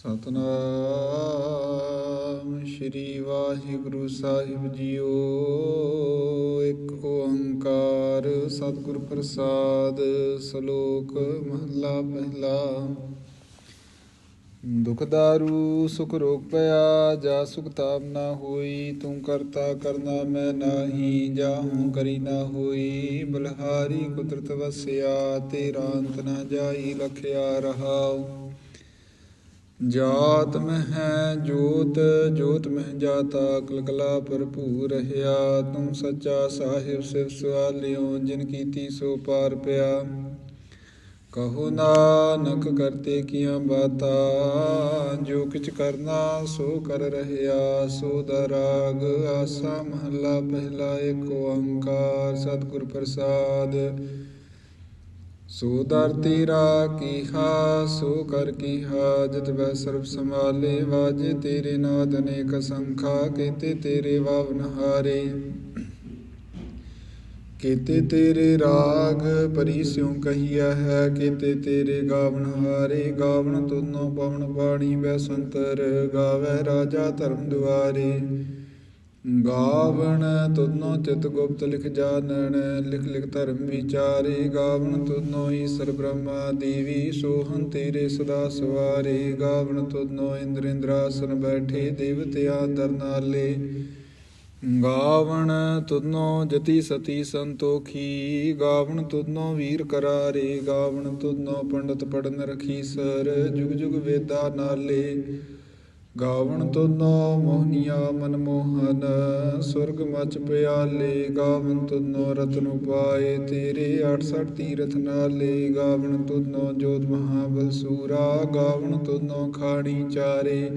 ਸਤਨਾਮ ਸ੍ਰੀ ਵਾਹਿਗੁਰੂ ਸਾਹਿਬ ਜੀਓ। ਇੱਕ ਓੰਕਾਰ ਸਤਿਗੁਰ ਪ੍ਰਸਾਦ ਸ਼ਲੋਕ ਮਹਲਾ ਪਹਿਲਾ। ਦੁਖ ਦਾਰੂ, ਸੁਖ ਰੋਗ ਪਿਆ, ਜਾ ਸੁਖ ਤਾਪ ਨਾ ਹੋਈ, ਤੂੰ ਕਰਤਾ ਕਰਨਾ ਮੈਂ ਨਾਹੀ, ਜਾਹੂੰ ਕਰੀ ਨਾ ਹੋਈ। ਬਲਹਾਰੀ ਕੁਦਰਤ ਵਸਿਆ, ਤੇਰਾ ਅੰਤ ਨਾ ਜਾਈ, ਲਖਿਆ ਰਹਾਉ। ਜਾਤ ਮਹਿ ਜੋਤ ਜੋਤ ਮਹਿ ਜਾਤਾ, ਕਲਕਲਾ ਭਰਪੂਰ ਰਹਾ ਤੂੰ ਸੱਚਾ ਸਾਹਿਬ ਸਿਵ ਸੁਆਲਿਓ ਜਿਨ ਕੀਤੀ ਸੋ ਪਾਰ ਪਿਆ। ਕਹੋ ਨਾਨਕ ਕਰਤੇ ਕੀਆਂ ਬਾਤਾਂ, ਜੋ ਕਿਛ ਕਰਨਾ ਸੋ ਕਰ ਰਹਿਆ। ਸੋ ਦਰਾਗ ਆਸਾ ਮਹੱਲਾ ਪਹਿਲਾ, ਏਕ ਓੰਕਾਰ ਸਤਿਗੁਰ ਪ੍ਰਸਾਦ। ਸੋ ਦਰ ਤੇਰਾ ਕੀਹਾ ਸੋ ਕਰ ਕੀਹਾ, ਜਤ ਵੈ ਸਰਬ ਸੰਭਾਲੇ, ਵਾਜੇ ਤੇਰੇ ਨਾਦ ਅਨੇਕ ਸੰਖਾ, ਕੀਤੇ ਤੇਰੇ ਵਾਵਨ ਹਾਰੇ ਕੀਤੇ ਤੇਰੇ ਰਾਗ ਪਰੀ ਸਿਉ ਕਹੀਆ ਹੈ, ਕੀਤੇ ਤੇਰੇ ਗਾਵਨ ਹਾਰੇ ਗਾਵਨ ਤੁਨੋ ਪਵਨ ਬਾਣੀ ਬੈ ਸੰਤਰ, ਗਾਵੇ ਰਾਜਾ ਧਰਮ ਦੁਆਰੇ। ਗਾਵਣ ਤੁਧਨੋ ਚਿਤ ਗੁਪਤ ਲਿਖ ਜਾਣਨ, ਲਿਖ ਲਿਖ ਧਰਮ ਵਿਚਾਰੇ। ਗਾਵਣ ਤੁਧਨੋ ਈਸ਼ਰ ਬ੍ਰਹਮਾ ਦੇਵੀ ਸੋਹੰ ਤੇਰੇ ਸਦਾ ਸਵਾਰੇ। ਗਾਵਣ ਤੁਧਨੋ ਇੰਦਰ ਇੰਦਰਾਸਨ ਬੈਠੇ ਦੇਵਤਿਆ ਦਰਨਾਲੇ ਗਾਵਣ ਤੁਧਨੋ ਜਤੀ ਸਤੀ ਸੰਤੋਖੀ, ਗਾਵਣ ਤੁਧਨੋ ਵੀਰ ਕਰਾਰੇ। ਗਾਵਣ ਤੁਧਨੋ ਪੰਡਤ ਪੜਨ ਰਖੀਸਰ, ਜੁਗ ਜੁਗ ਵੇਦਾ ਨਾਲੇ। ਗਾਵਣ ਤੁਨੋ ਮੋਹਨੀਆ ਮਨ ਮੋਹਨ, ਸੁਰਗ ਮਚ ਪਿਆਲੇ, ਗਾਵਣ ਤੁਨੋ ਰਤਨ ਉਪਾਏ, ਤੇਰੇ 68 ਤੀਰਥ ਨਾਲੇ, ਗਾਵਣ ਤੁਨੋ ਜੋਤ ਮਹਾਬਲ ਸੂਰਾ, ਗਾਵਣ ਤੁਨੋ ਖਾਣੀ ਚਾਰੇ।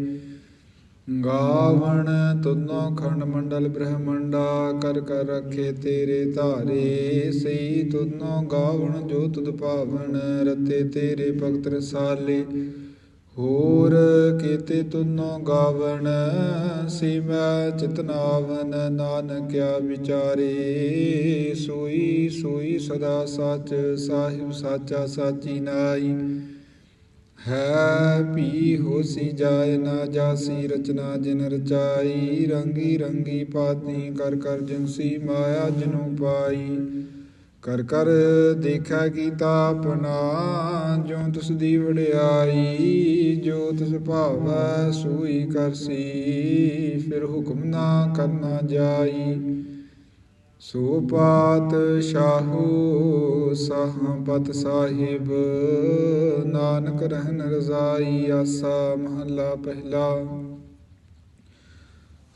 ਗਾਵਣ ਤੁਨੋ ਖੰਡ ਮੰਡਲ ਬ੍ਰਹਮੰਡਾ, ਕਰ ਕਰ ਰਖੇ ਤੇਰੇ ਧਾਰੇ। ਸਈ ਤੁਨੋ ਗਾਵਣ ਜੋ ਤੁਧ ਭਾਵਨ ਰਤੇ ਤੇਰੇ ਭਗਤ ਰਸਾਲੇ। ਹੋ ਕੀਤੇ ਤੁਨੋ ਗਾਵਣ, ਸੀਮੈ ਚਿਤਨਾਵਨ ਨਾਨਕਿਆ ਵਿਚਾਰੇ। ਸੋਈ ਸੋਈ ਸਦਾ ਸੱਚ, ਸਾਹਿਬ ਸਾਚਾ ਸਾਚੀ ਨਾਈ। ਹੈ ਪੀ ਹੋਸੀ ਜਾਏ ਨਾ ਜਾਸੀ, ਰਚਨਾ ਜਿਨ ਰਚਾਈ। ਰੰਗੀ ਰੰਗੀ ਪਾਤੀ ਕਰ ਕਰ ਜਿਨਸੀ ਮਾਇਆ ਜਨੂ ਪਾਈ। ਕਰ ਕਰ ਦੇਖਾ ਕੀਤਾ ਆਪਣਾ ਜੋ ਤਿਸ ਦੀ ਵਡਿਆਈ ਜੋ ਤਿਸ ਭਾਵੈ ਸੂਈ ਕਰਸੀ, ਫਿਰ ਹੁਕਮ ਨਾ ਕਰਨਾ ਜਾਈ। ਸੋ ਪਾਤ ਸ਼ਾਹੂ ਸਾਹਪਤ ਸਾਹਿਬ, ਨਾਨਕ ਰਹਿਨ ਰਜ਼ਾਈ, ਆਸਾ ਮਹੱਲਾ ਪਹਿਲਾ।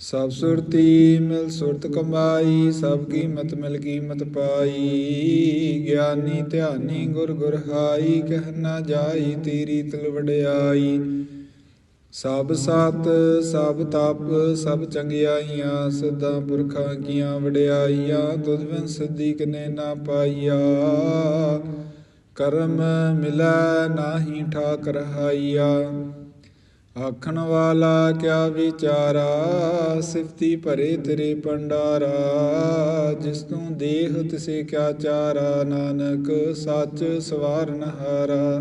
ਸਭ ਸੁਰਤੀ ਮਿਲ ਸੁਰਤ ਕਮਾਈ, ਸਭ ਕੀਮਤ ਮਿਲ ਕੀਮਤ ਪਾਈ। ਗਿਆਨੀ ਧਿਆਨੀ ਗੁਰ ਗੁਰ ਹਾਈ, ਕਹਿ ਨਾ ਜਾਈ ਤੇਰੀ ਤਲ ਵਡਿਆਈ। ਸਭ ਸਤ, ਸਭ ਤਪ, ਸਭ ਚੰਗਿਆਈਆਂ ਸਦਾ ਪੁਰਖਾਂ ਕੀਆਂ ਵਡਿਆਈਆਂ, ਤੁਧ ਬਿਨ ਸਿੱਧੀ ਕਨੇ ਨਾ ਪਾਈਆ। ਕਰਮ ਮਿਲੈ ਨਾਹੀ ਠਾਕ ਰਹਾਈਆ ਆਖਣ ਵਾਲਾ ਕਿਆ ਵਿਚਾਰਾ, ਸਿਫਤੀ ਭਰੇ ਤੇਰੇ ਪੰਡਾਰਾ ਜਿਸ ਤੂੰ ਦੇਹ ਤਿਸੇ ਕਿਆ ਚਾਰਾ, ਨਾਨਕ ਸੱਚ ਸਵਾਰਨ ਹਾਰਾ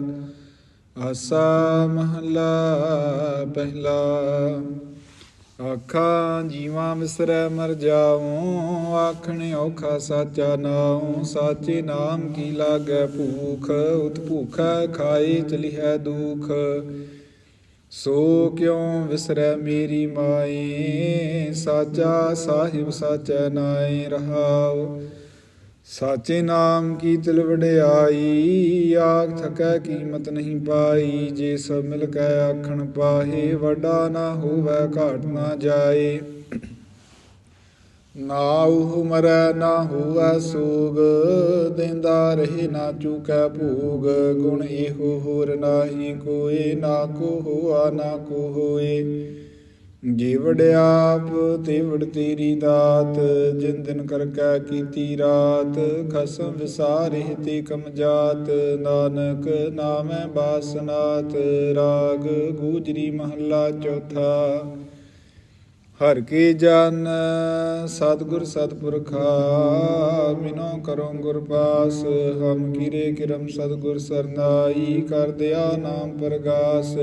ਆਸਾ ਮਹਲਾ ਪਹਿਲਾ, ਆਖਾਂ ਜੀਵਾਂ ਮਿਸਰੈ ਮਰ ਜਾਉ, ਆਖਣ ਔਖਾ ਸਾਚਾ ਨਾਉ, ਸਾਚੇ ਨਾਮ ਕੀ ਲਾਗੈ ਭੂਖ ਉਤ ਭੂਖੈ ਖਾਏ ਹੈ ਦੁਖ। ਸੋ ਕਿਉ ਵਿਸਰੈ ਮੇਰੀ ਮਾਏ ਸਾਚਾ ਸਾਹਿਬ ਸਾਚੈ ਨਾਏ ਰਹਾਉ। ਸਾਚੇ ਨਾਮ ਕੀ ਤਿਲ ਵਡਿਆਈ? ਆਖ ਥਕੈ ਕੀਮਤ ਨਹੀਂ ਪਾਈ। ਜੇ ਸਭ ਮਿਲ ਕੇ ਆਖਣ ਪਾਹੇ, ਵੱਡਾ ਨਾ ਹੋਵੇ, ਘਾਟ ਨਾ ਜਾਏ। ਨਾ ਮਰੈ, ਨਾ ਹੋਵੈ ਸੋਗ, ਦੇਂਦਾ ਰਹੇ ਨਾ ਚੁਕੈ ਭੋਗ। ਗੁਣ ਇਹੋ ਹੋਰ ਨਾਹੀ ਕੋਏ, ਨਾ ਕੋ ਹੋਆ, ਨਾ ਕੋ ਹੋਏ। ਜੀਵੜ ਆਪ, ਤੇਵੜ ਤੇਰੀ ਦਾਤ, ਜਿਨ ਦਿਨ ਕਰ ਕੈ ਕੀਤੀ ਰਾਤ, ਖਸਮ ਵਿਸਾਰੇ ਤੇ ਕਮ ਜਾਤ ਨਾਨਕ ਨਾਮੈ ਬਾਸਨਾਤ, ਰਾਗ ਗੂਜਰੀ ਮਹੱਲਾ ਚੌਥਾ। ਹਰ ਕੀ ਜਨ ਸਤਿਗੁਰ ਸਤਿਪੁਰਖਾ, ਮਿਨੋ ਕਰੋ ਗੁਰ ਪਾਸ, ਹਮ ਕੀਰੇ ਕਿਰਮ ਸਤਿਗੁਰ ਸਰਨਾਈ, ਕਰ ਦਿਆ ਨਾਮ ਪ੍ਰਗਾਸ।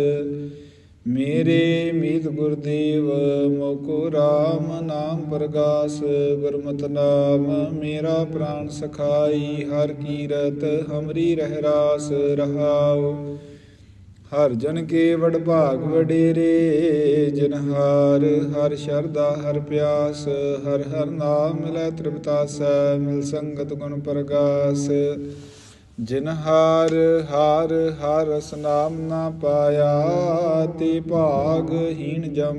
ਮੇਰੇ ਮੀਤ ਗੁਰਦੇਵ, ਮੋਕੋ RAM ਨਾਮ ਪ੍ਰਗਾਸ। ਗੁਰਮਤਿ ਨਾਮ ਮੇਰਾ ਪ੍ਰਾਨ ਸਖਾਈ, ਹਰ ਕੀਰਤ ਹਮਰੀ ਰਹਿ ਰਾਸ ਰਹਾਉ। ਹਰ ਜਨ ਕੇ ਵਡ ਭਾਗ ਵਡੇਰੇ, ਜਿਨ ਹਾਰ, ਹਰ ਸ਼ਰਦਾ ਹਰ ਪਿਆਸ, ਹਰ ਹਰ ਨਾਮ ਮਿਲੈ ਤ੍ਰਿਪਤਾਸੈ, ਮਿਲ ਸੰਗਤ ਗੁਣ ਪ੍ਰਗਾਸ। ਜਿਨ ਹਾਰ ਹਾਰ ਹਰ ਰਸ ਨਾਮ ਨਾ ਪਾਇਆ, ਤੇ ਭਾਗ ਹੀਣ ਜਮ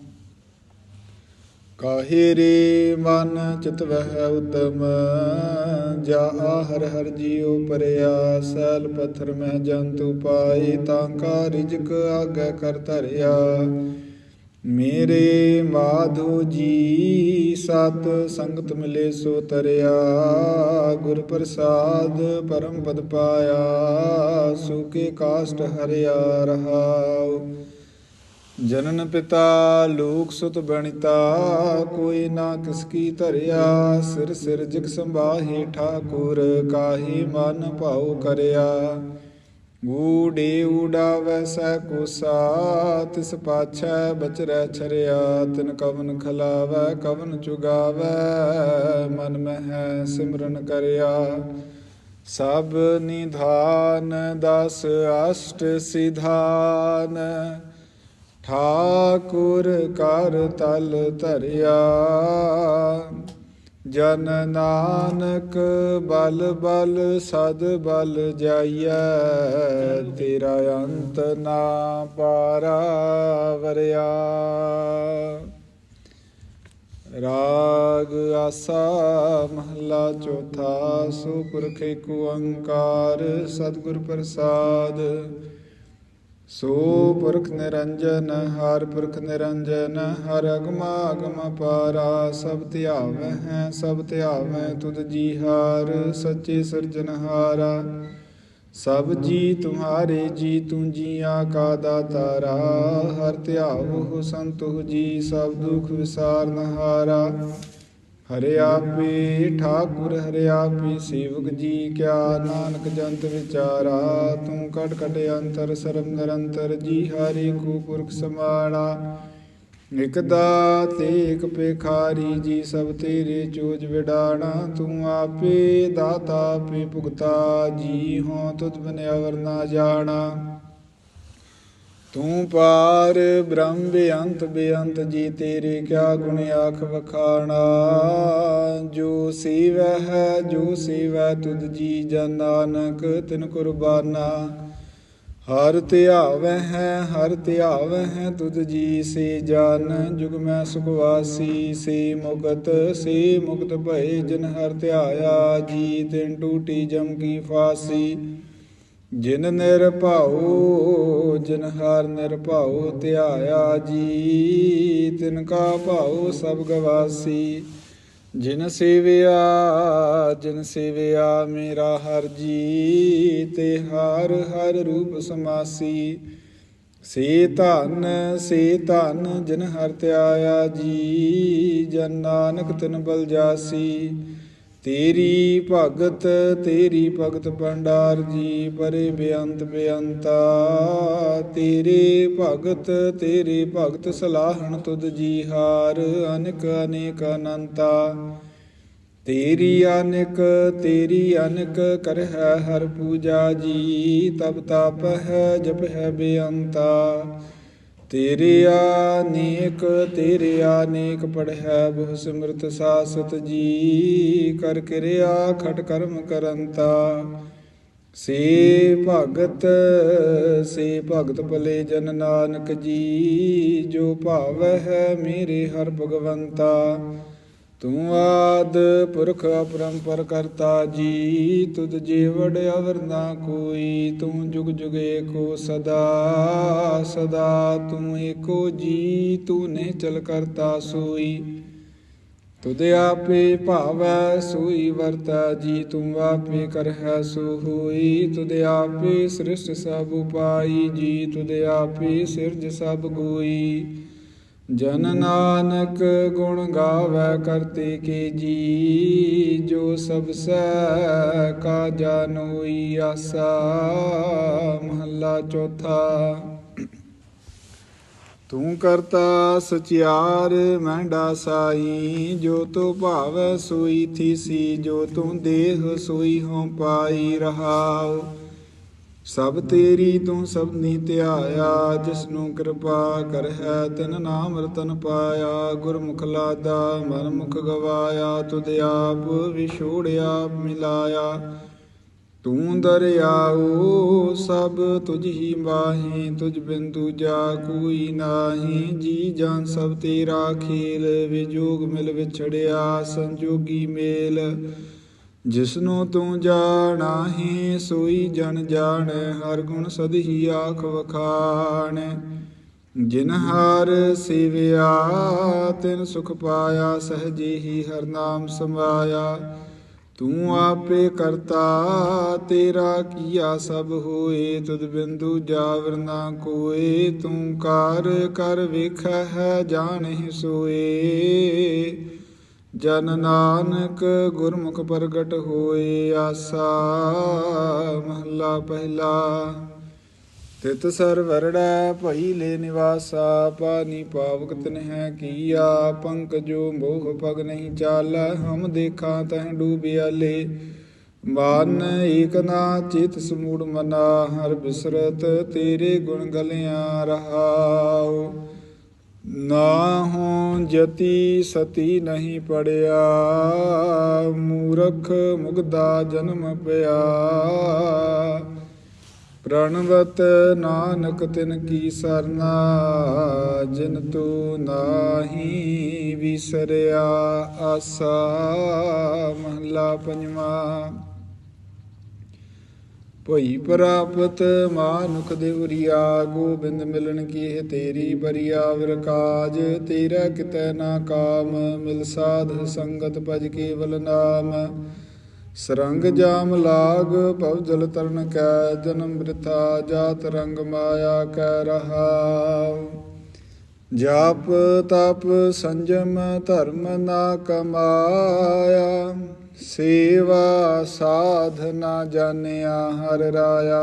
ਕਾਹੇ ਰੇ ਮਨ ਚਿਤ ਵਹਿ ਉਤਮ ਜਾ ਹਰ ਹਰ ਜੀਉ ਪਰਿਆ, ਸੈਲ ਪੱਥਰ ਮੈਂ ਜੰਤੂ ਪਾਈ ਤਾਂ ਕਾ ਰਿਜਕ ਆਗੇ ਕਰ ਧਰਿਆ। ਮੇਰੇ ਮਾਧੋ ਜੀ, ਸਤ ਸੰਗਤ ਮਿਲੇ ਸੋ ਤਰਿਆ, ਗੁਰ ਪ੍ਰਸਾਦ ਪਰਮ ਪਦ ਪਾਇਆ ਸੁਕੇ ਕਾਸ਼ਟ ਹਰਿਆ ਰਹਾਉ। ਜਨਨ ਪਿਤਾ ਲੋਕ ਸੁਤ ਬਣਿਤਾ, ਕੋਈ ਨਾ ਕਿਸ ਕੀ ਧਰਿਆ, ਸਿਰ ਸਿਰ ਜਿਗ ਸੰਭਾਹੀ ਠਾਕੁਰ, ਕਾਹੀ ਮਨ ਭਾਉ ਕਰਿਆ। ਊੜੇ ਉਡਾਵੈ ਸੈ ਕੋਸਾ, ਤਿਸ ਪਾਛੈ ਬਚਰੈ ਛਰਿਆ, ਤਿਨ ਕਵਨ ਖਲਾਵੈ, ਕਵਨ ਚੁਗਾਵੈ, ਮਨ ਮਹਿ ਸਿਮਰਨ ਕਰਿਆ। ਸਭ ਨਿਧਾਨ, ਦਸ ਅਸ਼ਟ ਸਿਧਾਨ ਠਾਕੁਰ ਕਰ ਤਲ ਧਰਿਆ। ਜਨ ਨਾਨਕ ਬਲ ਬਲ ਸਦ ਬਲ ਜਾਈਐ, ਤੇਰਾ ਅੰਤ ਨਾ ਪਾਰਾ ਵਰਿਆ ਰਾਗ ਆਸਾ ਮਹਲਾ ਚੌਥਾ ਸੋ ਪੁਰਖ ਏਕ ਓੰਕਾਰ ਸਤਿਗੁਰ ਪ੍ਰਸਾਦ। ਸੋ ਪੁਰਖ ਨਿਰੰਜਨ, ਹਰ ਪੁਰਖ ਨਿਰੰਜਨ, ਹਰ ਅਗਮਾ ਅਗਮ ਪਾਰਾ, ਸਭ ਧਿਆਵੈ ਹੈ, ਸਭ ਧਿਆਵੈ ਤੁਧ ਜੀ ਹਾਰ, ਸੱਚੇ ਸਿਰਜਨਹਾਰਾ ਸਭ ਜੀ ਤੁਮਹਾਰੇ ਜੀ ਤੂੰ ਜੀਆਂ ਕਾ ਦਾਤਾਰਾ, ਹਰ ਧਿਆਵੋ ਸੰਤੁ ਜੀ, ਸਭ ਦੁਖ ਵਿਸਾਰਨਹਾਰਾ ਹਰਿ ਆਪੇ ਠਾਕੁਰ ਹਰਿ ਆਪੇ ਸੇਵਕ ਜੀ ਕਿਆ ਨਾਨਕ ਜੰਤ ਵਿਚਾਰਾ, ਤੂੰ ਕਟ ਕਟ ਅੰਤਰ, ਸਰਬ ਨਿਰੰਤਰ, ਜੀ ਹਰਿ ਕੋ ਪੁਰਖ ਸਮਾਣਾ ਇਕ ਦਾਤੇ, ਇਕ ਪੇਖਾਰੀ ਜੀ ਸਭ ਤੇਰੇ ਚੋਜ ਵਿਡਾਣਾ। ਤੂੰ ਆਪੇ ਦਾਤਾ, ਆਪੇ ਭੁਗਤਾ, ਜੀ ਹੋ ਤੁਧ ਬਨਿਆਵਰ ਨਾ ਜਾਣਾ। ਤੂੰ ਪਾਰ ਬ੍ਰਹਮ ਬੇਅੰਤ ਬੇਅੰਤ ਜੀ ਤੇਰੇ ਕਿਆ ਗੁਣ ਆਖ ਵਖਾਣਾ, ਜੋ ਸੇਵੈ ਹੈ, ਜੋ ਸੇਵੈ ਤੁਧ ਜੀ ਜਨ ਨਾਨਕ, ਤਿਨ ਕੁਰਬਾਨਾ। ਹਰ ਧਿਆਵੈ ਹੈ, ਹਰ ਧਿਆਵੈ ਹੈ ਤੁਧ ਜੀ, ਸੇ ਜਨ ਜੁਗ ਮੈਂ ਸੁਖ ਸੇ ਮੁਕਤ ਸੇ ਮੁਕਤ ਭਏ ਜਿਨ ਹਰ ਧਿਆਇਆ, ਜੀ ਤਿਨ ਟੂਟੀ ਜਮ ਕੀ ਫਾਸੀ। ਜਿਨ ਨਿਰਭਉ ਜਿਨ ਹਰ ਨਿਰਭਉ ਧਿਆਇਆ ਜੀ, ਤਿਨ ਕਾ ਭਾਉ ਸਭ ਗਵਾਸੀ। ਜਿਨ ਸੇਵਿਆ ਜਿਨ ਸੇਵਿਆ ਮੇਰਾ ਹਰ ਜੀ, ਤੇ ਹਰ ਹਰ ਰੂਪ ਸਮਾਸੀ। ਸੇ ਧਨ ਸੇ ਧਨ ਜਿਨ ਹਰ ਧਿਆਇਆ ਜੀ, ਜਨ ਨਾਨਕ ਤਿਨ ਬਲ ਜਾਸੀ। ਤੇਰੀ ਭਗਤ ਤੇਰੀ ਭਗਤ ਭੰਡਾਰ ਜੀ, ਪਰੇ ਬੇਅੰਤ ਬੇਅੰਤਾ। ਤੇਰੇ ਭਗਤ ਤੇਰੇ ਭਗਤ ਸਲਾਹਣ ਤੁਧ ਜੀ ਹਾਰ, ਅਨਕ ਅਨੇਕ ਅਨੰਤਾ। ਤੇਰੀ ਅਨਕ, ਤੇਰੀ ਅਨੇਕ ਕਰਹਿ ਹਰ ਪੂਜਾ ਜੀ ਤਬ ਤਪ ਹੈ, ਜਪ ਹੈ ਬੇਅੰਤਾ। ਤੇਰੇ ਆਨੇਕ ਤੇਰੇ ਆਨੇਕ ਪੜ੍ਹਿਆ ਬਹੁ ਸਿਮਰਤ ਸਾਸਤ ਜੀ। ਕਰ ਕਿਰਿਆ ਖਟ ਕਰਮ ਕਰੰਤਾ। ਸੇ ਭਗਤ ਸੇ ਭਗਤ ਭਲੇ ਜਨ ਨਾਨਕ ਜੀ, ਜੋ ਭਾਵ ਹੈ ਮੇਰੇ ਹਰ ਭਗਵੰਤਾ। ਤੂੰ ਆਦ ਪੁਰਖ ਅਪਰੰਪਰ ਕਰਤਾ ਜੀ, ਤੁਧ ਜੀਵੜ ਅਵਰ ਨਾ ਕੋਈ ਤੂੰ ਜੁਗ ਜੁਗ ਏਕੋ ਸਦਾ ਸਦਾ ਤੂੰ ਏਕੋ ਜੀ ਤੂੰ ਨੇ ਚਲ ਕਰਤਾ ਸੋਈ। ਤੁਧ ਆਪੇ ਭਾਵੈ ਸੋਈ, ਵਰਤਾ ਜੀ ਤੂੰ ਆਪੇ ਕਰਹਿ ਸੋ ਹੋਈ। ਤੁਧ ਆਪੇ ਸ੍ਰਿਸ਼ਟ ਸਭ ਉਪਾਈ ਜੀ, ਤੁਧ ਆਪੇ ਸਿਰਜ ਸਭ ਗੋਈ। ਜਨ ਨਾਨਕ ਗੁਣ ਗਾਵੇ ਕਰਤੇ ਕੇ ਜੀ, ਜੋ ਸਭ ਸੈ ਕਾ ਜਾਨੋਈ ਆਸਾ। ਮਹੱਲਾ ਚੌਥਾ। ਤੂੰ ਕਰਤਾ ਸਚਿਆਰ ਮਹਿੰਡਾ ਸਾਈ, ਜੋ ਤੋ ਭਾਵੈ ਸੋਈ ਥੀਸੀ, ਜੋ ਤੂੰ ਦੇਹ ਸੋਈ ਹਉ ਪਾਈ ਰਹਾਉ। ਸਭ ਤੇਰੀ ਤੂੰ ਸਭਨੀ ਧਿਆਇਆ ਜਿਸ ਨੂੰ ਕਿਰਪਾ ਕਰਹਿ, ਤਿਨ ਨਾਮ ਰਤਨ ਪਾਇਆ, ਗੁਰਮੁਖ ਲਾਦਾ ਮਨ ਮੁਖ ਗਵਾਇਆ, ਤੁਧ ਆਪ ਵਿਛੋੜਿਆ, ਮਿਲਾਇਆ। ਤੂੰ ਦਰਿਆਉ ਸਭ ਤੁਝ ਹੀ ਮਾਹੀ, ਤੁਝ ਬਿਨ ਦੂਜਾ ਕੋਈ ਨਾਹੀ। ਜੀ ਜਾਨ ਸਭ ਤੇਰਾ ਖੇਲ, ਵਿਜੋਗ ਮਿਲ ਵਿਛੜਿਆ, ਸੰਜੋਗੀ ਮੇਲ। ਜਿਸਨੂੰ ਤੂੰ ਜਾਣਾ ਜਾਣਾਹੀ, ਸੋਈ ਜਨ ਜਾਣ, ਹਰ ਗੁਣ ਸਦਹੀ ਆਖ ਵਖਾਣ। ਜਿਨ ਹਰ ਸਿਵਿਆ, ਤਿਨ ਸੁਖ ਪਾਇਆ, ਸਹਜੇ ਹੀ ਹਰ ਨਾਮ ਸਮਾਇਆ ਤੂੰ ਆਪੇ ਕਰਤਾ, ਤੇਰਾ ਕੀਆ ਸਭ ਹੋਏ, ਤੁਧ ਬਿੰਦੂ ਜਾਵਰ ਨਾ ਕੋਏ। ਤੂੰ ਕਾਰ ਕਰ ਵੇਖੈ, ਹੈ ਜਾਣਹਿ ਸੋਏ। ਜਨ ਨਾਨਕ ਗੁਰਮੁਖ ਪ੍ਰਗਟ ਹੋਏ ਆਸਾ, ਮਹੱਲਾ ਪਹਿਲਾ। ਤਿਤ ਸਰ ਵਰੜੈ ਭਈ ਲੈ ਨਿਵਾਸਾ, ਪਾਨੀ ਪਾਵਕ ਤਨਹਿ ਕੀਆ, ਪੰਕ ਜੋ ਮੋਹ ਪਗ ਨਹੀਂ ਚਾਲੈ, ਹਮ ਦੇਖਾਂ ਤਹ ਡੂਬਿਆਲੇ ਮਨ ਏਕ ਨਾ ਚਿਤ ਸਮੂੜ ਮਨਾ, ਹਰ ਬਿਸਰਤ ਤੇਰੇ ਗੁਣ ਗਲਿਆਂ ਰਹਾਉ। ਨਾ ਹੋ ਜਤੀ ਸਤੀ ਨਹੀਂ ਪੜਿਆ, ਮੂਰਖ ਮੁਗਦਾ ਜਨਮ ਪਿਆ। ਪ੍ਰਣਵਤ ਨਾਨਕ ਤਿਨ ਕੀ ਸਰਨਾ, ਜਿਨ ਤੂ ਨਾਹੀ ਵਿਸਰਿਆ, ਆਸਾ ਮਹਲਾ ਪੰਜਵਾ। ਭਈ ਪ੍ਰਾਪਤ ਮਾਨੁਖ ਦੇ ਗੋਬਿੰਦ ਮਿਲਣ ਕੀ ਹੈ ਤੇਰੀ ਬਰੀਆ, ਵਿਰਕਾਜ ਤੇਰਾ ਕਿਤੈ ਨਾ ਕਾਮ, ਮਿਲ ਸਾਧ ਸੰਗਤ ਭਜ ਕੇਵਲ ਨਾਮ। ਸਰੰਗ ਜਾਮ ਲਾਗ, ਭਵ ਜਲ ਤਰਨ ਕੈ, ਜਨਮ ਬ੍ਰਿਥਾ, ਜਾਤ ਰੰਗ ਮਾਇਆ ਕੈ ਰਹਾਉ ਜਾਪ ਤਪ ਸੰਜਮ ਧਰਮ ਨਾ ਕਮਾਇਆ। ਸੇਵਾ ਸਾਧਨਾ ਜਾਣਿਆ ਹਰ ਰਾਇਆ।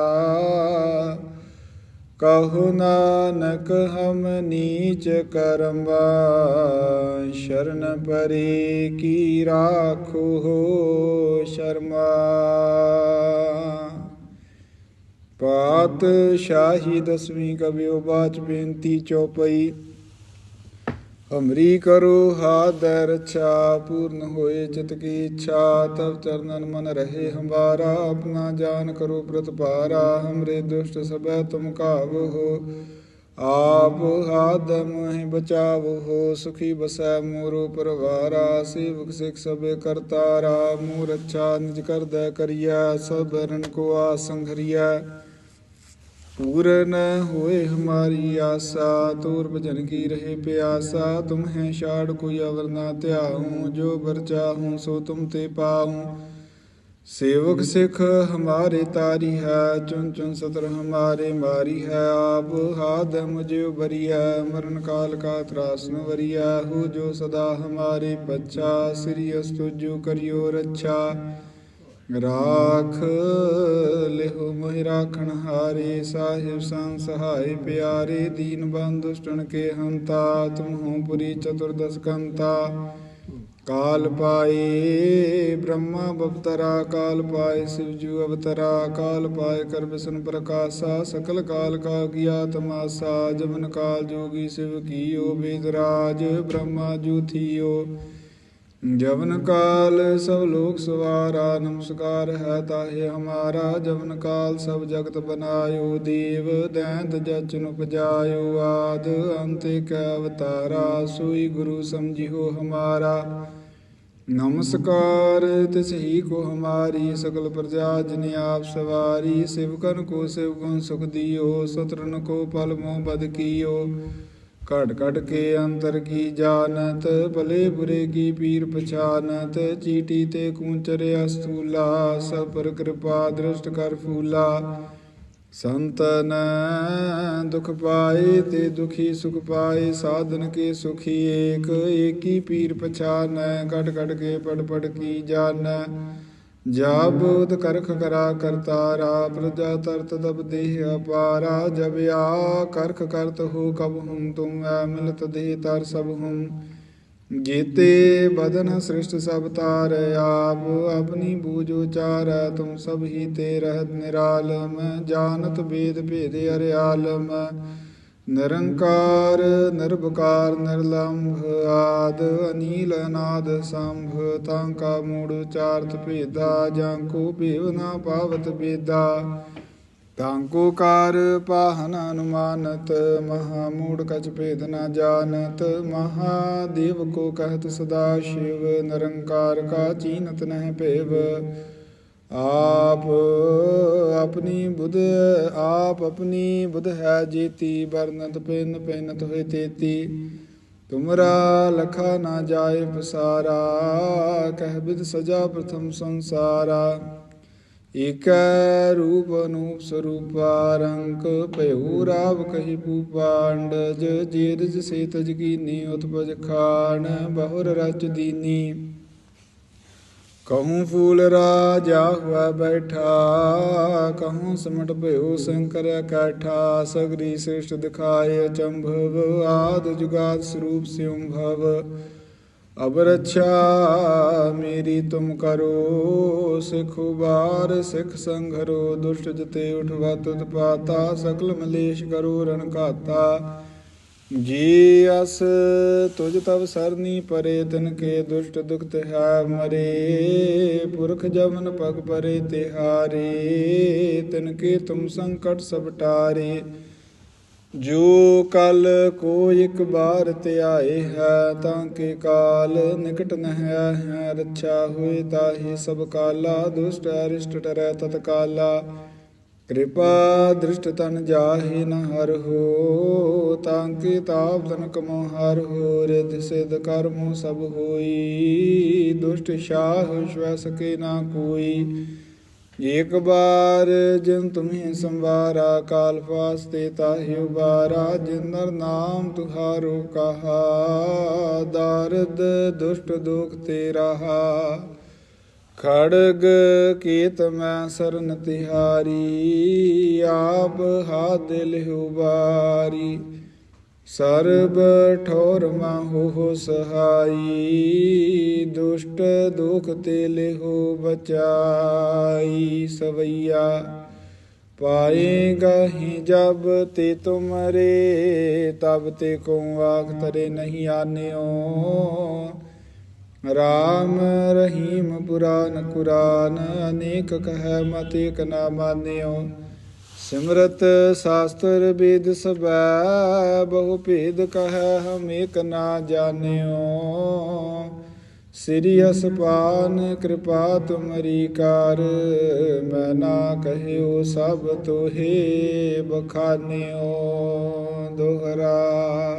ਕਹੋ ਨਾਨਕ ਹਮ ਨੀਚ ਕਰਮਾ ਸ਼ਰਨ ਪਰੇ ਕੀ ਰਾਖੋ ਹੋ ਸ਼ਰਮਾ। ਪਾਤ ਸ਼ਾਹੀ ਦਸਵੀਂ ਕਬਿਓ ਬਾਚ ਬੇਨਤੀ ਚੌਪਈ। ਅਮਰੀ ਕਰੋ ਹਾਦੈ ਰਛਾ ਪੂਰਨ ਹੋਏ ਚਿਤ ਕੀ ਇੱਛਾ, ਤਵ ਚਰਨਨ ਮਨ ਰਹੇ ਹਮਾਰਾ ਆਪਣਾ ਜਾਨ ਕਰੋ ਪ੍ਰਤਪਾਰਾ ਹਮਰੇ ਦੁਸ਼ਟ ਸਭੈ ਤੁਮ ਕਾਵੋ ਆਪ ਹਾਦੈ ਮੋਹਿ ਬਚਾਵੋ ਹੋ, ਸੁਖੀ ਬਸੈ ਮੋਰੋ ਪਰਵਾਰਾ, ਸੇਵਕ ਸਿਖ ਸਭੇ ਕਰਤਾਰਾ, ਮੂਰਛਾ ਨਿਜ ਕਰਦਾ ਕਰਿਆ ਸਭ ਰਨ ਕੋ ਆ ਸੰਘਰੀਆ ਪੂਰਨ ਹੋਏ ਹਮਾਰੀ ਆਸਾ, ਤੂਰ ਭਜਨ ਕੀ ਰਹੇ ਪਿਆਸਾ, ਤੁਮਹੈ ਛਾੜ ਕੋਈ ਅਵਰ ਨਾ ਧਿਆਉ, ਜੋ ਬਰ ਚਾਹੂ ਸੋ ਤੁਮ ਤੇ ਪਾਉ। ਸੇਵਕ ਸਿਖ ਹਮਾਰੇ ਤਾਰੀ ਹੈ ਚੁਨ ਚੁਨ ਸਤਰ ਹਮਾਰੇ ਮਾਰੀ ਹੈ, ਆਪ ਹਾਦ ਮੁਝਿਓ ਬਰੀਆ ਮਰਨ ਕਾਲ ਕਾ ਤਰਾਸ ਨ ਵਰੀਆ ਹੋ ਜੋ ਸਦਾ ਹਮਾਰੇ ਬੱਚਾ ਸ੍ਰੀ ਅਸਤੁਜੋ ਕਰਿਓ ਰੱਛਾ। ਰਾਖ ਲਿਹੁ ਮੋਹਿ ਰਾਖਣ ਹਾਰੇ ਸਾਹਿਬ ਸੰਗ ਸਹਾਇ ਪਿਆਰੇ ਦੀਨ ਬੰਦ ਦੁਸ਼ਟਨ ਕੇ ਹੰਤਾ, ਤੁਮ ਹੋ ਪੁਰੀ ਚਤੁਰਦਸ ਕੰਤਾ। ਕਾਲ ਪਾਏ ਬ੍ਰਹਮਾ ਬਵਤਰਾ ਕਾਲ ਪਾਏ ਸਿਵ ਜੂ ਅਵਤਰਾ, ਕਾਲ ਪਾਏ ਕਰ ਪ੍ਰਕਾਸ਼ਾ, ਸਕਲ ਕਾਲ ਕਾ ਕੀਆ ਤਮਾਸਾ, ਜਮਨ ਕਾਲ ਜੋਗੀ ਸਿਵ ਕੀਓ ਵੇਦਰਾਜ ਬ੍ਰਹਮਾ ਜੂਥੀਓ ਜਵਨ ਕਾਲ ਸਭ ਲੋਕ ਸਵਾਰਾ, ਨਮਸਕਾਰ ਹੈ ਤਾਹੇ ਹਮਾਰਾ। ਜਵਨ ਕਾਲ ਸਭ ਜਗਤ ਬਨਾਇਓ, ਦੇਵ ਦੈਂਤ ਜਚਨ ਉਪਜਾਇਓ ਆਦ। ਅੰਤੇ ਕੈ ਅਵਤਾਰਾ, ਸੋਈ ਗੁਰੂ ਸਮਝਿਓ ਹਮਾਰਾ। ਨਮਸਕਾਰ, ਤਿਸ ਹੀ ਕੋ ਹਮਾਰੀ ਸਕਲ ਪ੍ਰਜਾ ਜਿਨ ਆਪ ਸਵਾਰੀ। ਸਿਵਕਨ ਕੋ ਸਿਵ ਗੁਣ ਸੁਖ ਦਿਓ ਸਤਰਨ ਕੋ ਪਲ ਮੋਹ ਬਦ ਕੀਓ। ਘਟ ਘਟ ਕੇ ਅੰਤਰ ਕੀ ਜਾਣਤ, ਭਲੇ ਬੁਰੇ ਕੀ ਪੀਰ ਪਛਾਨਤ, ਚੀਟੀ ਤੇ ਕੂੰਚਰ ਅਸਤੂਲਾ, ਸਭ ਪਰ ਕਿਰਪਾ ਦ੍ਰਿਸ਼ਟ ਕਰ ਫੂਲਾ। ਸੰਤਨ ਦੁਖ ਪਾਏ ਤੇ ਦੁਖੀ ਸੁਖ ਪਾਏ, ਸਾਧਨ ਕੇ ਸੁਖੀ ਏਕ, ਏਕੀ ਪੀਰ ਪਛਾਨੈ ਘਟ ਘਟ ਕੇ ਪੜ ਪੜ ਕੀ ਜਾਣੈ। ਜਾ ਬੋਧ ਕਰਖ ਕਰਾ ਕਰਤਾਰਾ, ਪ੍ਰਜਾ ਤਰਤ ਦਬ ਦੇਹ ਅਪਾਰਾ, ਜਬ ਆ ਕਰਖ ਕਰਤ ਹੋ ਕਬ ਹਮ, ਤੁਮ ਐ ਮਿਲਤ ਦੇਹ ਤਰ ਸਭ ਹਮ। ਜੀਤੇ ਬਦਨ ਸ੍ਰਿਸ਼ਟ ਸਭ ਤਾਰ, ਆਪ ਆਪਣੀ ਬੂਝ ਉਚਾਰ, ਤੁਮ ਸਭ ਹੀ ਤੇ ਰਹਿਤ ਨਿਰਾਲਮ, ਜਾਨਤ ਬੇਦ ਭੇਦ ਅਰਿਆਲਮ। ਨਿਰੰਕਾਰ ਨਿਰਭਕਾਰ ਨਿਰਲੰਭ, ਆਦ, ਅਨੀਲ, ਅਨਾਦ, ਸੰਭ, ਤਾਂ ਕਾ ਮੂੜ ਉਚਾਰਤ ਭੇਦਾ, ਜਾਂ ਕੋ ਭੇਵ ਨਾ ਪਾਵਤ ਬੇਦਾ ਤਾਂ ਕੋ ਕਾਰ ਪਾਹਨ ਅਨੁਮਾਨਤ, ਮਹਾ ਮੂੜ ਕਛ ਭੇਦ ਨਾ ਜਾਣਤ ਮਹਾਦੇਵ ਕੋ ਕਹਿਤ ਸਦਾ ਸ਼ਿਵ, ਨਿਰੰਕਾਰ ਕਾ ਚੀਨਤ ਨਹਿ ਭੇਵ। ਆਪ ਆਪਣੀ ਬੁਧ ਆਪ ਆਪਣੀ ਬੁੱਧ ਹੈ ਜੀਤੀ, ਵਰਨਤ ਪਿੰਨ ਪਿੰਨਤ ਹੋਏ ਤੇਤੀ। ਤੁਮਰਾ ਲਖਾ ਨਾ ਜਾਏ ਪਸਾਰਾ, ਕਹਿ ਬਿਦ ਸਜਾ ਪ੍ਰਥਮ ਸੰਸਾਰਾ। ਏਕੈ ਰੂਪ ਅਨੂਪ ਸਰੂਪਾ, ਰੰਕ ਭਇਓ ਰਾਵ ਕਹੀ ਪੂਪਾਂਡਜ ਜੀਰਜ ਸੇ ਤਜ ਕੀਨੀ, ਉਤਪਜ ਖਾਨ ਬਹੁਰ ਰਚ ਦੀਨੀ। ਕਹੂੰ ਫੂਲ ਰਾਜਾ ਹੁਆ ਬੈਠਾ ਕਹੂੰ ਸਮਟ ਭਇਓ ਸ਼ੰਕਰ ਇਕੱਠਾ ਸਗਰੀ ਸ੍ਰਿਸ਼ਟ ਦਿਖਾਏ ਚੰਭਵ ਆਦ ਜੁਗਾਦ ਸਰੂਪ ਸਿਉ ਭਵ ਅਬ ਰੱਛਾ ਮੇਰੀ ਤੁਮ ਕਰੋ ਸਿਖ ਉਬਾਰ ਸਿਖ ਸੰਘਰੋ ਦੁਸ਼ਟ ਜਤੇ ਉਠਵਾ ਤੁਤ ਪਾਤਾ ਸਕਲ ਮਲੇਸ਼ ਕਰੋ ਰਣ ਘਾਤਾ ਜੀ ਅਸ, ਤੁਜ ਤਵ ਸਰਨੀ ਪਰੇ, ਤਨ ਕੇ ਦੁਸ਼ਟ ਦੁਖਤ ਹੈ ਮਰੇ। ਪੁਰਖ ਜਮਨ ਪਗ ਪਰੇ ਤਿਹਾਰੇ ਤਨ ਕੇ ਤੁਮ ਸੰਕਟ ਸਭ ਟਾਰੇ। ਜੋ ਕਲ ਕੋ ਇਕ ਬਾਰ ਧਿਆਏ ਹੈ, ਤਾਂ ਕੇ ਕਾਲ ਨਿਕਟ ਨਹਿ ਹੈ। ਰੱਛਾ ਹੋਏ, ਤਾਹੀ ਸਭ ਕਾਲਾ, ਦੁਸ਼ਟ ਅਰਿਸ਼ਟ ਟਰੈ ਤਤਕਾਲਾ। ਕਿਰਪਾ ਦ੍ਰਿਸ਼ਟ ਤਨ ਜਾਹੇ ਨ ਹਰ ਹੋ, ਤਾਂ ਕੇ ਤਾਪ ਤਨ ਕਮੋ ਹਰ ਹੋ, ਰਿਧ ਸਿਧ ਕਰਮੋ ਸਭ ਹੋਈ, ਦੁਸ਼ਟ ਸ਼ਾਹ ਸ਼ਵ ਸਕੇ ਨਾ ਕੋਈ। ਏਕ ਬਾਰ ਜਿਨ ਤੁਮੇ ਸੰਵਾਰਾ, ਕਾਲ ਫਾਸਤੇ ਤਾਹਿ ਉਬਾਰਾ, ਜਿਨ ਨਰ ਨਾਮ ਤੁਹਾਰੋ ਕਹਾ, ਦਾਰਦ ਦੁਸ਼ਟ ਦੁਖ ਤੇ ਰਹਾ ਖੜਗ ਕੀਤ ਮੈਂ ਸਰਨ ਤਿਹਾਰੀ, ਆਪ ਹਾਥ ਦਿਲ ਉਬਾਰੀ ਸਰਬ ਠੋਰ ਮਾਹੂ ਹੋ ਸਹਾਈ, ਦੁਸ਼ਟ ਦੁਖ ਤੇ ਲਿਹੋ ਬਚਾਈ। ਸਵਈਆ, ਪਾਏਗਾ ਹੀ ਜਬ ਤੇ ਤੁਮਰੇ, ਤਬ ਤੇ ਕੋ ਆਖ ਤਰੇ ਨਹੀਂ ਆਨਿਓ। ਰਾਮ ਰਹੀਮ ਪੁਰਾਨ ਕੁਰਾਨ, ਅਨੇਕ ਕਹੈ ਮਤ ਏਕ ਨਾ ਮਾਨਿਓ। ਸਿਮਰਤ ਸ਼ਾਸਤਰ ਵੇਦ ਸਬੈ ਬਹੁ ਭੇਦ ਕਹੈ ਹਮ ਏਕ ਨਾ ਜਾਣਿਓ। ਸ੍ਰੀ ਅਸਪਾਨ ਕਿਰਪਾ ਤੁਮਰੀ ਕਾਰ ਮੈਂ ਨਾ ਕਹਿਓ ਸਭ ਤੋਹੇ ਬਖਾਨਿਓ। ਦੋਹਰਾ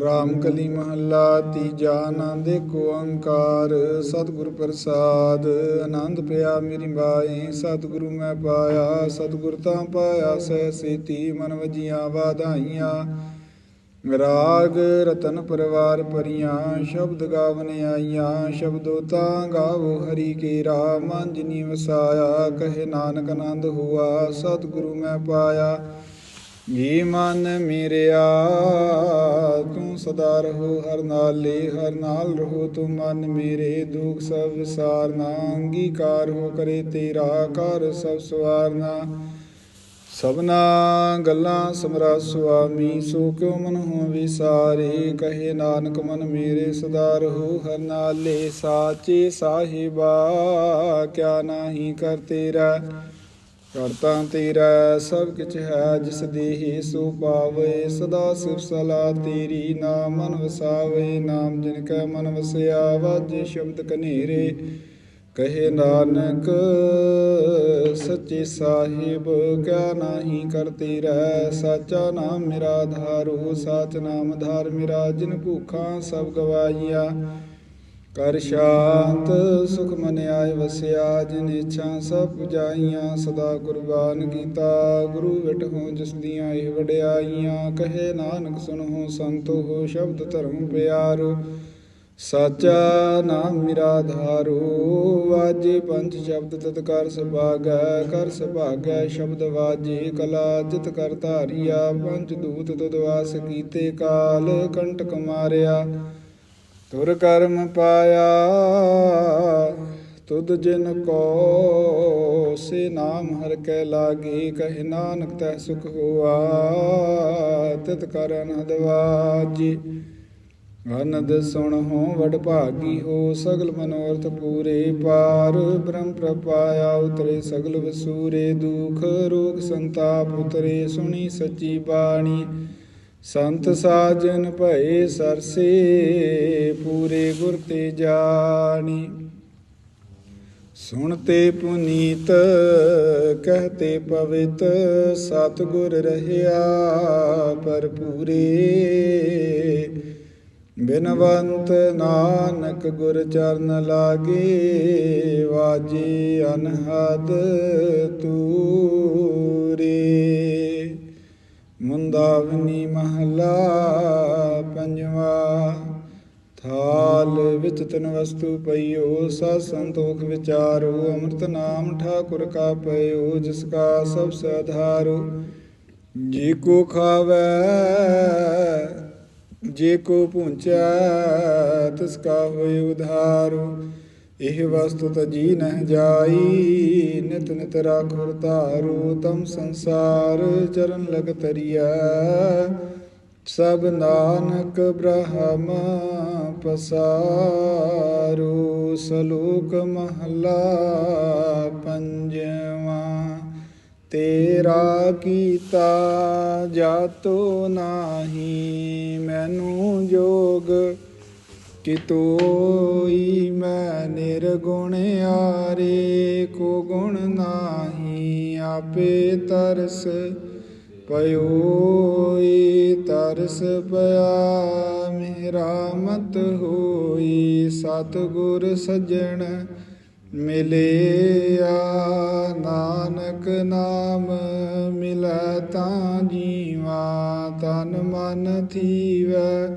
ਰਾਮ ਕਲੀ ਮਹੱਲਾ ਤੀਜਾ ਆਨੰਦ, ਏਕ ਓੰਕਾਰ, ਸਤਿਗੁਰ ਪ੍ਰਸਾਦ। ਆਨੰਦ ਪਿਆ ਮੇਰੀ ਬਾਈ ਸਤਿਗੁਰੂ ਮੈਂ ਪਾਇਆ, ਸਤਿਗੁਰ ਤਾਂ ਪਾਇਆ, ਸਹਿ ਸੇਤੀ ਮਨ ਵਜੀਆਂ ਵਾਧਾਈਆਂ। ਰਾਗ ਰਤਨ ਪਰਵਾਰ ਪਰੀਆਂ ਸ਼ਬਦ ਗਾਵਨ ਆਈਆਂ। ਸ਼ਬਦੋ ਤਾਂ ਗਾਵੋ ਹਰੀ ਕੇਰਾ, ਮਨ ਜਿਨੀ ਵਸਾਇਆ, ਕਹੇ ਨਾਨਕ ਆਨੰਦ ਹੁਆ, ਸਤਿਗੁਰੂ ਮੈਂ ਪਾਇਆ। ਜੀ ਮਨ ਮੇਰਿਆ, ਤੂੰ ਸਦਾ ਰਹੋ, ਹਰ ਨਾਲੇ, ਹਰ ਨਾਲ ਰਹੋ, ਤੂੰ ਮਨ ਮੇਰੇ ਦੁਖ ਸਭ ਵਿਸਾਰਨਾ ਅੰਗੀਕਾਰ ਹੋ ਕਰੇ ਤੇਰਾ ਕਰ ਸਭ ਸਵਾਰਨਾ ਸਭਨਾ ਗੱਲਾਂ ਸਮਰਾ ਸੁਆਮੀ, ਸੋ ਕਿਉ ਮਨ ਹੋ ਵਿਸਾਰੇ? ਕਹੇ ਨਾਨਕ, ਮਨ ਮੇਰੇ ਸਦਾ ਰਹੋ, ਹਰ ਨਾਲੇ, ਸਾਚੇ ਸਾਹਿਬਾ, ਕਿਆ ਨਾਹੀ ਕਰ ਤੇਰਾ। ਕਰਤਾ ਤੇਰਾ ਸਭ ਕਿਛ ਹੈ, ਜਿਸ ਦੇਹੀ ਸੋ ਪਾਵੇ, ਸਦਾ ਸਿਰ ਸਲਾ ਤੇਰੀ, ਨਾਮ ਮਨ ਵਸਾਵੇ, ਨਾਮ ਜਿਨ ਕੈ ਮਨ ਵਸਿਆ, ਵਾਜੇ ਸ਼ਬਦ ਕਨੇਰੇ, ਕਹੇ ਨਾਨਕ, ਸੱਚੇ ਸਾਹਿਬ, ਕਿਆ ਨਾਹੀ ਕਰਤੇ ਰਹਿ ਸਾਚਾ ਨਾਮ ਮੇਰਾ ਧਾਰੂ, ਸਾਚ ਨਾਮ ਧਾਰ ਮੇਰਾ, ਜਿਨ ਭੂਖਾਂ ਸਭ ਗਵਾਈਆ ਕਰ ਸ਼ਾਂਤ ਸੁਖ ਮਨ ਆਏ ਵਸਿਆ, ਜਿਨ ਇੱਛਾ ਸਭ ਪੁਜਾਈਆਂ, ਸਦਾ ਕੁਰਬਾਨ ਕੀਤਾ। ਗੁਰੂ ਵਿਟਹੁ ਜਿਸ ਦੀਆਂ ਇਹ ਵਡਿਆਈਆਂ, ਕਹੇ ਨਾਨਕ ਸੁਨਹੁ ਸੰਤੋ ਹੋ ਸ਼ਬਦ ਧਰਮ ਪਿਆਰੋ। ਸਾਚਾ ਨਾਮ ਮੇਰਾ ਆਧਾਰੋ ਵਾਜੇ ਪੰਜ ਸ਼ਬਦ ਤਤ ਕਰ ਸੁਭਾਗੈ ਕਰ ਸੁਭਾਗੈ ਸ਼ਬਦ ਵਾਜੇ ਕਲਾ, ਜਿਤ ਕਰ ਧਾਰਿਆ, ਪੰਜ ਦੂਤ ਤਦ ਵਾਸ ਕੀਤੇ ਕਾਲ, ਕੰਟਕ ਮਾਰਿਆ। ਤੁਰ ਕਰਮ ਪਾਇਆ, ਤੁਧ ਜਿਨ ਕੋ ਸੇ ਨਾਮ ਹਰ ਕੈ ਲਾਗੇ, ਕਹਿ ਨਾਨਕ ਤੈ ਸੁਖ ਹੋਆ, ਤਿਤ ਕਰ ਅਨਹਦ ਅਨੰਦ ਸੁਣ ਹੋ ਵਡ ਭਾਗੀ ਹੋ, ਸਗਲ ਮਨੋਰਥ ਪੂਰੇ ਪਾਰ। ਬ੍ਰਹਮ ਪ੍ਰਪਾਇਆ ਉਤਰੇ ਸਗਲ ਵਸੂਰੇ ਦੁਖ, ਰੋਗ ਸੰਤਾਪ ਉਤਰੇ ਸੁਣੀ ਸੱਚੀ ਬਾਣੀ। ਸੰਤ ਸਾਜਨ ਭਏ ਸਰਸੇ, ਪੂਰੇ ਗੁਰ ਤੇ ਜਾਣੀ। ਸੁਣਤੇ ਪੁਨੀਤ ਕਹਤੇ ਪਵਿੱਤ, ਸਤਿਗੁਰ ਰਹਿਆ ਪਰ ਪੂਰੇ ਬਿਨਵੰਤ ਨਾਨਕ ਗੁਰ ਚਰਨ ਲਾਗੇ, ਵਾਜ਼ੀ ਅਨਹਦ ਤੂਰੇ। ਮੁੰਦਾਵਨੀ ਮਹਲਾ ਪੰਜਵਾ, ਥਾਲ ਵਿੱਚ ਤਨ ਵਸਤੂ ਪਈਓ, ਸਾ ਸੰਤੋਖ ਵਿਚਾਰੋ, ਅੰਮ੍ਰਿਤ ਨਾਮ ਠਾਕੁਰ ਕਾ ਪਈਓ ਜਿਸ ਕਾ ਸਭ ਸਧਾਰੋ ਜੀ ਕੋ ਖਾਵੈ, ਜੇ ਕੋ ਪੁੰਚੈ ਤਿਸ ਕਾ ਹੋਇ ਉਧਾਰੋ। ਇਹ ਵਸਤੂ ਤਜੀ ਨਹਿ ਜਾਈ, ਨਿਤ ਨਿਤ ਰਾਖੁਰ ਧਾਰੋ, ਤਮ ਸੰਸਾਰ ਚਰਨ ਲਗ ਤਰੀਆ ਸਭ ਨਾਨਕ ਬ੍ਰਹਮ ਪਸਾਰੂ, ਸਲੋਕ ਮਹਲਾ ਪੰਜਵਾਂ। ਤੇਰਾ ਕੀਤਾ ਜਾਤੋ ਨਾਹੀ, ਮੈਨੂੰ ਜੋਗ ਕਿ ਤੋਈ ਮੈਂ ਨਿਰਗੁਣ ਆਰੇ, ਕੋ ਗੁਣ ਨਾਹੀ ਆਪੇ ਤਰਸ ਪਇਓਈ ਤਰਸ ਪਿਆ ਮੇਰਾ ਮਤ ਹੋਈ। ਸਤਿਗੁਰ ਸੱਜਣ ਮਿਲਿਆ, ਨਾਨਕ ਨਾਮ ਮਿਲੈ ਤਾਂ ਜੀਵਾ, ਤਨ ਮਨ ਥੀਵੈ।